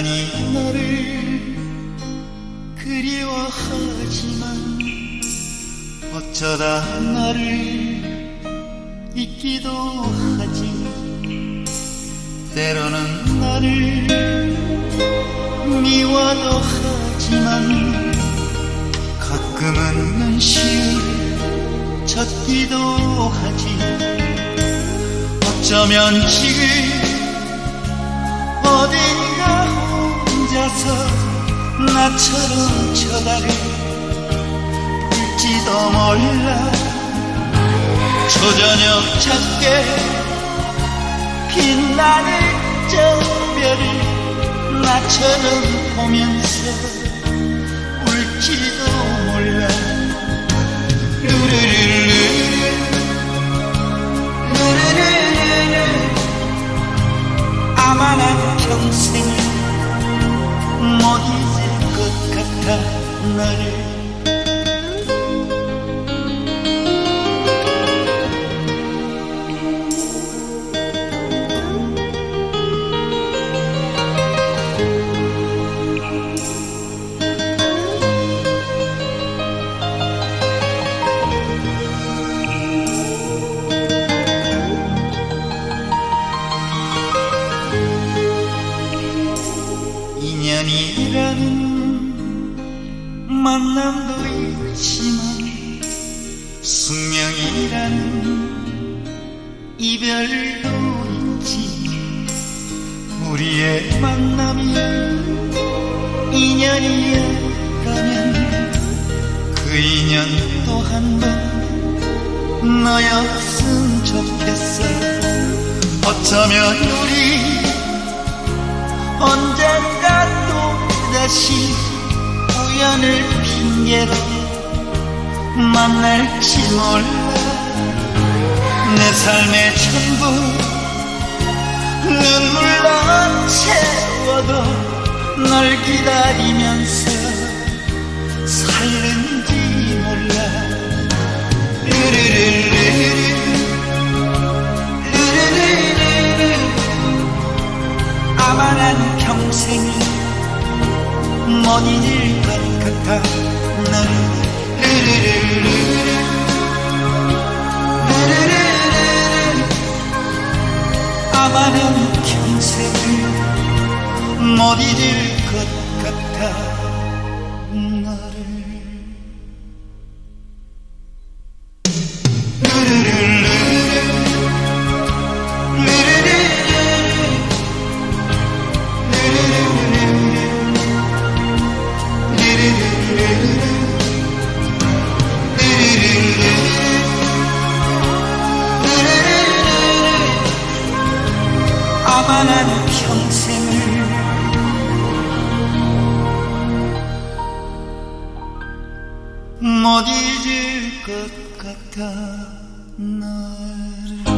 많이 나를 그리워하지만 어쩌다 나를 잊기도 하지. 때로는 나를 미워도 하지만 가끔은 눈시울 젖기도 하지. 어쩌면 지금 나처럼 쳐다를 볼지도 몰라. 초저녁 작게 빛나는 저 별을 나처럼 보면서 울지도 몰라. 루루루 인연이라는 만남도 있지만 숙명이라는 이별도 있지 우리의 만남이 인연이었다면 그 인연 또 한 번 너였으면 좋겠어. 어쩌면 우리 또 다시 우연을 핑계로 만날지 몰라. 내 삶의 전부 눈물로 채워도 널 기다리면서 살는지 몰라. 르르르르르 아마 난 평생을 것 같아 너를 르르르르르 르르르르르 아마 난 평생을 못 잊을 것 같아 못 잊을 것 같아 널